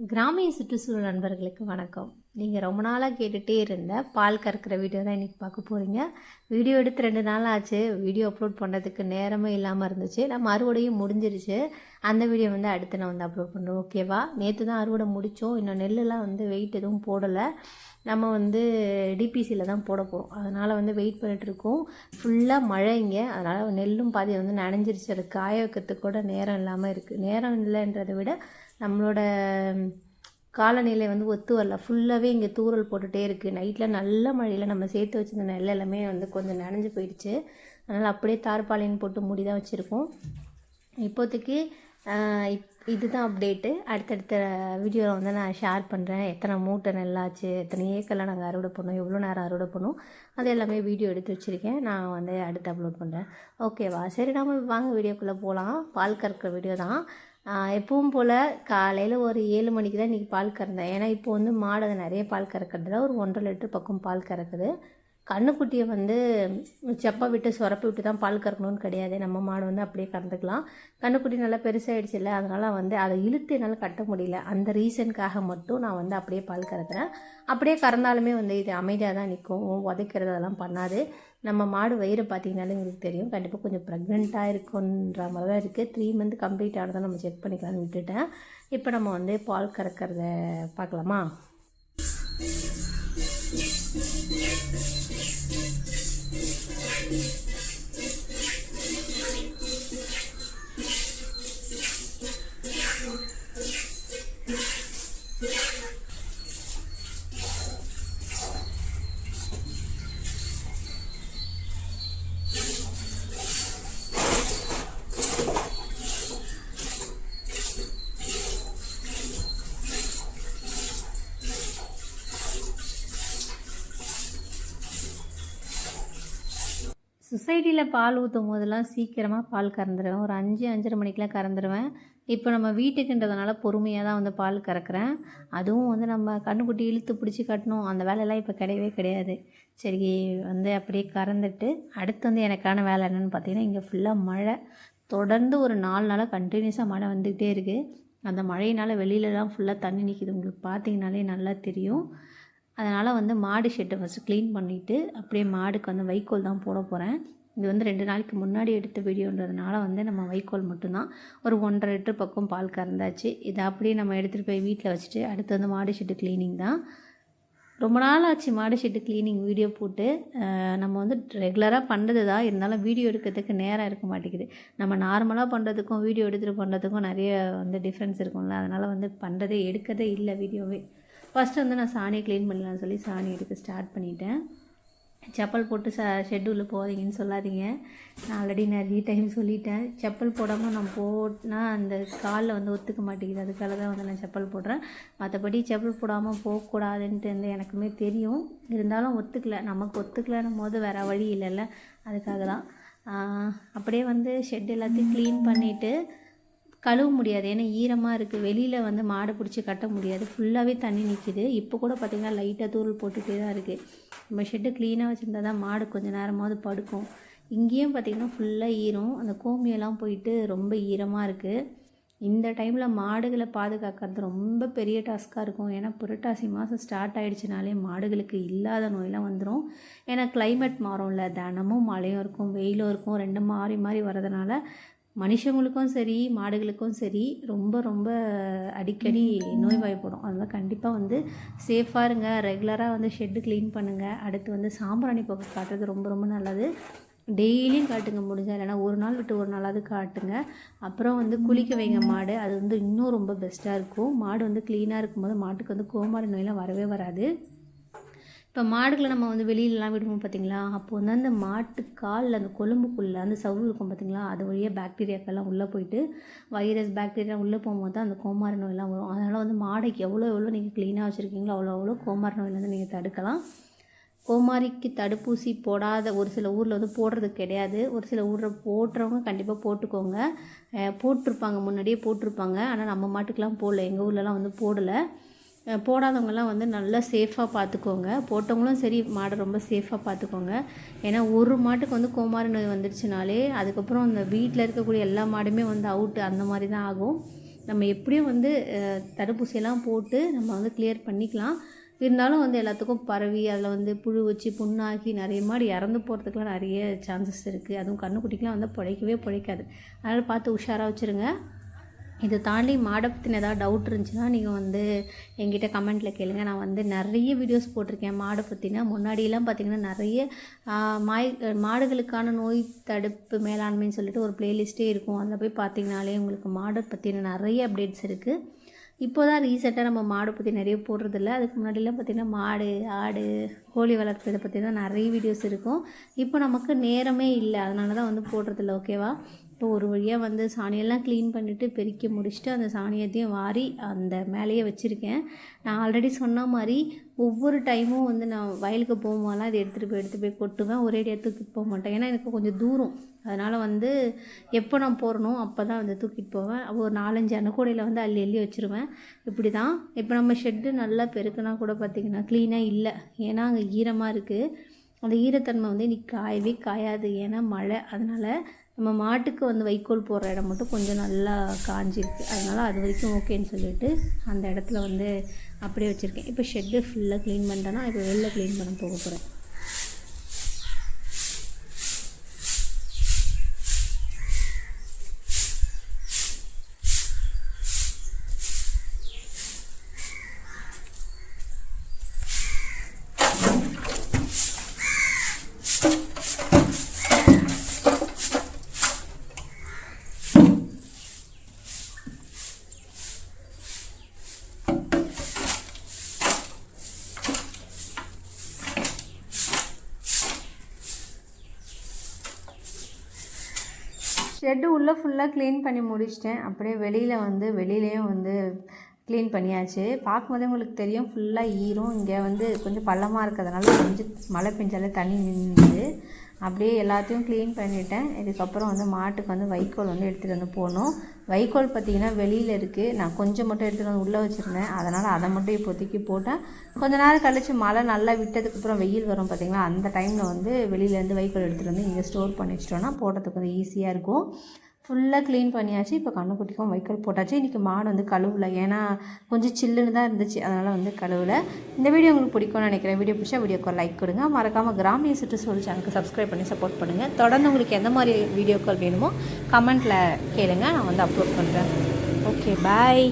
கிராமிய சுற்றுச்சூழல் நண்பர்களுக்கு வணக்கம். நீங்கள் ரொம்ப நாளாக கேட்டுகிட்டே இருந்த பால் கறக்கிற வீடியோ தான் இன்றைக்கி பார்க்க போகிறீங்க வீடியோ எடுத்து ரெண்டு நாள் ஆச்சு. வீடியோ அப்லோட் பண்ணுறதுக்கு நேரமே இல்லாமல் இருந்துச்சு. நம்ம அறுவடையும் முடிஞ்சிருச்சு. அந்த வீடியோ வந்து அடுத்து நான் வந்து அப்லோட் பண்ணுறேன் ஓகேவா நேற்று தான் அறுவடை முடித்தோம் இன்னும் நெல்லுலாம் வந்து வெயிட் எதுவும் போடலை. நம்ம வந்து டிபிசியில் தான் போட போகிறோம் அதனால் வந்து வெயிட் பண்ணிகிட்ருக்கோம் ஃபுல்லாக மழை இங்கே. அதனால் நெல்லும் பாதி வந்து நனைஞ்சிருச்சு. அது காய வைக்கிறதுக்கு கூட நேரம் இல்லாமல் இருக்குது நேரம் இல்லைன்றதை விட நம்மளோட காலநிலை வந்து ஒத்து வரல. ஃபுல்லாகவே இங்கே தூறல் போட்டுகிட்டே இருக்குது நைட்டில் நல்ல மழையில் நம்ம சேர்த்து வச்சிருந்த நெல் எல்லாமே வந்து கொஞ்சம் நனைஞ்சு போயிடுச்சு. அதனால் அப்படியே தார்பாலின் போட்டு மூடி தான் வச்சுருக்கோம் இப்போதைக்கு இப் இதுதான் அப்டேட்டு அடுத்தடுத்த வீடியோவில் வந்து நான் ஷேர் பண்ணுறேன் எத்தனை மூட்டை நெல்லாச்சு எத்தனை ஏக்கெல்லாம் நாங்கள் அறுவடை பண்ணோம் எவ்வளோ நேரம் அறுவடை பண்ணோம் அது எல்லாமே வீடியோ எடுத்து வச்சுருக்கேன். நான் வந்து அடுத்து அப்லோட் பண்ணுறேன் ஓகேவா சரி நம்ம வாங்க வீடியோக்குள்ளே போகலாம் பால் கறக்கிற வீடியோ தான். எப்பவும் போல் காலையில் ஒரு ஏழு மணிக்கு தான் இன்றைக்கி பால் கறந்தேன். ஏன்னா இப்போ வந்து மாடு அது நிறைய பால் கறக்கிறதுல ஒரு ஒன்றரை லிட்டர் பக்கம் பால் கறக்குது. கண்ணுக்குட்டியை வந்து செப்பை விட்டு சுரப்பி விட்டு தான் பால் கறக்கணும்னு கிடையாது. நம்ம மாடு வந்து அப்படியே கறந்துக்கலாம். கண்ணுக்குட்டி நல்லா பெருசாகிடுச்சு இல்லை? அதனால் வந்து அதை இழுத்து என்னால் கட்ட முடியல. அந்த ரீசனுக்காக மட்டும் நான் வந்து அப்படியே பால் கறக்கிறேன். அப்படியே கறந்தாலுமே வந்து இது அமைதியாக தான் நிற்கும் உதைக்கிறது அதெல்லாம் பண்ணாது. நம்ம மாடு வயிறு பார்த்திங்கனாலும் எங்களுக்கு தெரியும். கண்டிப்பாக கொஞ்சம் ப்ரெக்னெண்ட்டாக இருக்குன்ற மாதிரி தான் இருக்குது த்ரீ மந்த் கம்ப்ளீட் ஆனதை நம்ம செக் பண்ணிக்கலாம்னு விட்டுட்டேன். இப்போ நம்ம வந்து பால் கறக்கிறத பார்க்கலாமா? Thank you. சொசைட்டியில் பால் ஊற்றும் போதெல்லாம் சீக்கிரமாக பால் கறந்துடுவேன் ஒரு அஞ்சு அஞ்சரை மணிக்கெலாம் கறந்துடுவேன் இப்போ நம்ம வீட்டுக்குன்றதுனால பொறுமையாக தான் வந்து பால் கறக்கிறேன். அதுவும் வந்து நம்ம கண்ணுக்குட்டி இழுத்து பிடிச்சி கட்டணும். அந்த வேலையெல்லாம் இப்போ கிடையவே கிடையாது. சரி வந்து அப்படியே கறந்துட்டு அடுத்து வந்து எனக்கான வேலை என்னென்னு பார்த்தீங்கன்னா இங்கே ஃபுல்லாக மழை. தொடர்ந்து ஒரு நாலு நாளாக கண்டினியூஸாக மழை வந்துக்கிட்டே இருக்குது அந்த மழையினால் வெளியிலலாம் ஃபுல்லாக தண்ணி நிற்கிது உங்களுக்கு பார்த்தீங்கனாலே நல்லா தெரியும். அதனால் வந்து மாடு ஷெட்டை ஃபஸ்ட்டு க்ளீன் பண்ணிவிட்டு அப்படியே மாடுக்கு வந்து வைக்கோல் தான் போட போகிறேன் இது வந்து ரெண்டு நாளைக்கு முன்னாடி எடுத்த வீடியோன்றதுனால வந்து நம்ம வைக்கோல் மட்டும்தான். ஒரு ஒன்றரை லிட்டர் பக்கம் பால் கறந்தாச்சு. இதை அப்படியே நம்ம எடுத்துகிட்டு போய் வீட்டில் வச்சுட்டு அடுத்து வந்து மாடு ஷெட்டு க்ளீனிங் தான். ரொம்ப நாள் ஆச்சு மாடு ஷெட்டு க்ளீனிங் வீடியோ போட்டு. நம்ம வந்து ரெகுலராக பண்ணுறது தான். இருந்தாலும் வீடியோ எடுக்கிறதுக்கு நேரம் இருக்க மாட்டேங்குது. நம்ம நார்மலாக பண்ணுறதுக்கும் வீடியோ எடுத்துகிட்டு பண்ணுறதுக்கும் நிறைய வந்து டிஃப்ரென்ஸ் இருக்கும்ல. அதனால் வந்து பண்ணுறதே எடுக்கிறதே இல்லை வீடியோவே. ஃபஸ்ட்டு வந்து நான் சாணியை க்ளீன் பண்ணலாம்னு சொல்லி சாணி எடுக்க ஸ்டார்ட் பண்ணிட்டேன். செப்பல் போட்டு ச ஷெட்யூலில் போகாதீங்கன்னு சொல்லாதீங்க. நான் ஆல்ரெடி நிறைய டைம் சொல்லிட்டேன். செப்பல் போடாமல் நான் போட்டினா அந்த காலில் வந்து ஒத்துக்க மாட்டேங்குது. அதுக்காக தான் வந்து நான் செப்பல் போடுறேன். மற்றபடி செப்பல் போடாமல் போகக்கூடாதுன்ட்டு வந்து எனக்குமே தெரியும். இருந்தாலும் ஒத்துக்கல. நமக்கு ஒத்துக்கலன்னும் போது வேறு வழி இல்லைல்ல. அதுக்காக தான். அப்படியே வந்து ஷெட் எல்லாத்தையும் க்ளீன் பண்ணிவிட்டு கழுவ முடியாது. ஏன்னா ஈரமாக இருக்குது வெளியில் வந்து மாடு பிடிச்சி கட்ட முடியாது. ஃபுல்லாகவே தண்ணி நிற்கிது இப்போ கூட பார்த்திங்கன்னா லைட்டாக தூள் போட்டுகிட்டே தான் இருக்குது நம்ம ஷெட்டு க்ளீனாக வச்சுருந்தா தான் மாடு கொஞ்சம் நேரமாவது படுக்கும். இங்கேயும் பார்த்திங்கன்னா ஃபுல்லாக ஈரம். அந்த கோமியெல்லாம் போயிட்டு ரொம்ப ஈரமாக இருக்குது இந்த டைமில் மாடுகளை பாதுகாக்கிறது ரொம்ப பெரிய டாஸ்க்காக இருக்கும். ஏன்னா புரட்டாசி மாதம் ஸ்டார்ட் ஆகிடுச்சினாலே மாடுகளுக்கு இல்லாத நோயெல்லாம் வந்துடும் ஏன்னா கிளைமேட் மாறும்ல. தினமும் மழையும் இருக்கும் வெயிலும் இருக்கும். ரெண்டும் மாறி மாறி வரதுனால மனுஷங்களுக்கும் சரி மாடுகளுக்கும் சரி ரொம்ப ரொம்ப அடிக்கடி நோய்வாய்ப்படும். அதனால் கண்டிப்பாக வந்து சேஃபாக இருங்க. ரெகுலராக வந்து ஷெட்டு க்ளீன் பண்ணுங்கள் அடுத்து வந்து சாம்பிராணி புகை காட்டுறது ரொம்ப ரொம்ப நல்லது. டெய்லியும் காட்டுங்க முடிஞ்சா. இல்லைன்னா ஒரு நாள் விட்டு ஒரு நாளாவது காட்டுங்க. அப்புறம் வந்து குளிக்க வைங்க மாடு. அது வந்து இன்னும் ரொம்ப பெஸ்ட்டாக இருக்கும். மாடு வந்து க்ளீனாக இருக்கும்போது மாட்டுக்கு வந்து கோமாரி நோயெல்லாம் வரவே வராது. இப்போ மாடுகளை நம்ம வந்து வெளியிலலாம் விடுவோம் பார்த்தீங்களா அப்போ வந்து அந்த மாட்டு காலில் அந்த கொழும்புக்குள்ளே அந்த சவ்வு இருக்கும் பார்த்தீங்களா அது வழியாக பாக்டீரியாக்கெல்லாம் உள்ளே போயிட்டு வைரஸ் பாக்டீரியா உள்ளே போகும்போது தான் அந்த கோமார நோயெல்லாம் வரும். அதனால் வந்து மாடைக்கு எவ்வளோ எவ்வளோ நீங்கள் க்ளீனாக வச்சுருக்கீங்களோ அவ்வளோ அவ்வளோ கோமார நோயிலேருந்து நீங்கள் தடுக்கலாம். கோமாரிக்கு தடுப்பூசி போடாத ஒரு சில ஊரில் வந்து போடுறது கிடையாது. ஒரு சில ஊரில் போடுறவங்க கண்டிப்பாக போட்டுக்கோங்க. போட்டிருப்பாங்க முன்னாடியே போட்டிருப்பாங்க. ஆனால் நம்ம மாட்டுக்கெலாம் போடல. எங்கள் ஊர்லலாம் வந்து போடலை. போடாதவங்கலாம் வந்து நல்லா சேஃபாக பார்த்துக்கோங்க போட்டவங்களும் சரி மாடை ரொம்ப சேஃபாக பார்த்துக்கோங்க ஏன்னா ஒரு மாட்டுக்கு வந்து கோமாரி நோய் வந்துடுச்சுனாலே அதுக்கப்புறம் அந்த வீட்டில் இருக்கக்கூடிய எல்லா மாடுமே வந்து அவுட்டு அந்த மாதிரி தான் ஆகும். நம்ம எப்படியும் வந்து தடுப்பூசியெல்லாம் போட்டு நம்ம வந்து கிளியர் பண்ணிக்கலாம். இருந்தாலும் வந்து எல்லாத்துக்கும் பரவி அதில் வந்து புழு வச்சு புண்ணாக்கி நிறைய மாடு இறந்து போகிறதுக்குலாம் நிறைய சான்சஸ் இருக்குது அதுவும் கண்ணுக்குட்டிக்கெலாம் வந்து பிழைக்கவே பிழைக்காது அதனால் பார்த்து உஷாராக வச்சுருங்க. இதை தாண்டி மாடை பற்றின ஏதாவது டவுட் இருந்துச்சுன்னா நீங்கள் வந்து எங்கிட்ட கமெண்ட்டில் கேளுங்க. நான் வந்து நிறைய வீடியோஸ் போட்டிருக்கேன் மாடை பற்றின முன்னாடியெல்லாம் பார்த்தீங்கன்னா நிறைய மாய் மாடுகளுக்கான நோய் தடுப்பு மேலாண்மைன்னு சொல்லிட்டு ஒரு பிளேலிஸ்ட்டே இருக்கும். அதில் போய் பார்த்தீங்கனாலே உங்களுக்கு மாடை பற்றின நிறைய அப்டேட்ஸ் இருக்குது இப்போ தான் ரீசெண்டாக நம்ம மாடை பற்றி நிறைய போடுறதில்ல. அதுக்கு முன்னாடிலாம் பார்த்திங்கன்னா மாடு ஆடு கோழி வளர்ப்பதை பற்றி தான் நிறைய வீடியோஸ் இருக்கும். இப்போ நமக்கு நேரமே இல்லை. அதனால தான் வந்து போடுறதில்ல ஓகேவா இப்போ ஒரு வழியாக வந்து சாணியெல்லாம் க்ளீன் பண்ணிவிட்டு பெருக்கி முடிச்சுட்டு அந்த சாணியத்தையும் வாரி அந்த மேலேயே வச்சுருக்கேன். நான் ஆல்ரெடி சொன்ன மாதிரி ஒவ்வொரு டைமும் வந்து நான் வயலுக்கு போகும்போதெல்லாம் இதை எடுத்துகிட்டு போய் எடுத்துகிட்டு போய் கொட்டுவேன். ஒரே அடியாக தூக்கிட்டு போக மாட்டேன். ஏன்னா எனக்கு கொஞ்சம் தூரம். அதனால் வந்து எப்போ நான் போகிறனோ அப்போ தான் வந்து தூக்கிட்டு போவேன். ஒரு நாலஞ்சு அணுக்கூடையில் வந்து அள்ளி அள்ளி வச்சுருவேன். இப்படி தான் இப்போ நம்ம ஷெட்டு நல்லா பெருக்குனா கூட பார்த்திங்கன்னா க்ளீனாக இல்லை. ஏன்னா அங்கே ஈரமாக இருக்குது அந்த ஈரத்தன்மை வந்து இன்னைக்கு காயவே காயாது. ஏன்னா மழை. அதனால் நம்ம மாட்டுக்கு வந்து வைக்கோல் போடுற இடம் மட்டும் கொஞ்சம் நல்லா காஞ்சிருக்கு. அதனால் அது வரைக்கும் ஓகேன்னு சொல்லிட்டு அந்த இடத்துல வந்து அப்படியே வச்சுருக்கேன். இப்போ ஷெட்டு ஃபுல்லாக க்ளீன் பண்ணிட்டேன்னா இப்போ வெளில க்ளீன் பண்ண போக போகிறேன் ஷெட்டு உள்ளே ஃபுல்லாக க்ளீன் பண்ணி முடிச்சிட்டேன். அப்படியே வெளியில் வந்து வெளியிலையும் வந்து க்ளீன் பண்ணியாச்சு. பார்க்கும்போதே உங்களுக்கு தெரியும் ஃபுல்லாக ஈரும் இங்கே வந்து கொஞ்சம் பள்ளமாக இருக்கிறதுனால கொஞ்சம் மழை பெஞ்சாலே தண்ணி நின்றுது அப்படியே எல்லாத்தையும் க்ளீன் பண்ணிட்டேன். இதுக்கப்புறம் வந்து மாட்டுக்கு வந்து வைக்கோல் வந்து எடுத்துகிட்டு வந்து போகணும் வைக்கோல் பார்த்திங்கன்னா வெளியில் இருக்குது நான் கொஞ்சம் மட்டும் எடுத்துகிட்டு வந்து உள்ளே வச்சுருந்தேன். அதனால் அதை மட்டும் இப்போதைக்கு போட்டேன். கொஞ்ச நேரம் கழித்து மழை நல்லா விட்டதுக்கப்புறம் வெயில் வரும் பார்த்திங்களா? அந்த டைமில் வந்து வெளியிலேருந்து வைக்கோல் எடுத்துகிட்டு வந்து இங்கே ஸ்டோர் பண்ணி வச்சிட்டோன்னா போடுறதுக்கு கொஞ்சம் ஈஸியாக இருக்கும். ஃபுல்லாக க்ளீன் பண்ணியாச்சு. இப்போ கண்ணுக்குட்டிக்கும் வைக்கோல் போட்டாச்சு. இன்றைக்கி மாடு வந்து கழுவல. ஏன்னா கொஞ்சம் சில்லுன்னு தான் இருந்துச்சு. அதனால் வந்து கழுவல. இந்த வீடியோ உங்களுக்கு பிடிக்கும்னு நினைக்கிறேன். வீடியோ பிடிச்சா வீடியோக்கு லைக் கொடுங்க. மறக்காமல் கிராமிய சுற்றுச்சூழல் சேனலுக்கு சப்ஸ்கிரைப் பண்ணி சப்போர்ட் பண்ணுங்கள் தொடர்ந்து உங்களுக்கு எந்த மாதிரி வீடியோக்கள் வேணுமோ கமெண்ட்டில் கேளுங்க. நான் வந்து அப்லோட் பண்ணுறேன் ஓகே பாய்